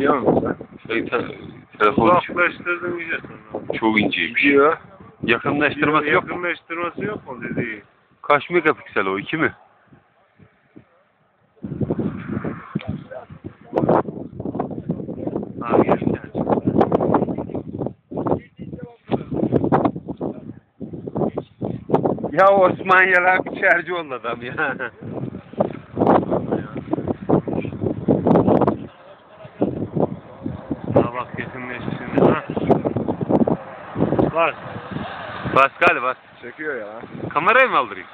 Biliyor musun? Şeytan, telefon çok, Uzaklaştırdım iyice sonra. çok inceymiş. Biliyor. Yakınlaştırması yok mu? Yakınlaştırması yok mu dedi. Kaç megapiksel o? 2 mi? Gel. Ya Osman Yalan bir çerci oldu adam ya. Ha bak yakınlaştırdı ha. Bak. bas galiba bas. Çekiyor ya. Kamerayı mı aldırayım?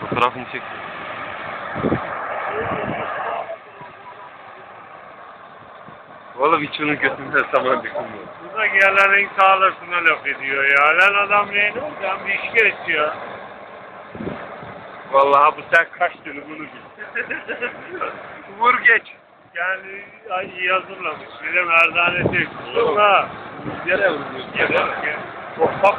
Fotoğrafını çek. Oğlum hiç onun götünden saman dökülmüyor. Burada gelenin sağlasına laf ediyor ya. Lan adam ne olacağım bir iş geçiyor. Vallahi bu sen kaç dönü bunu bil. Vur geç. Yani ay, iyi hazırlamış. Bir de merdane çekmiş. Ha. Yere vuruyor. Yere. Çok bak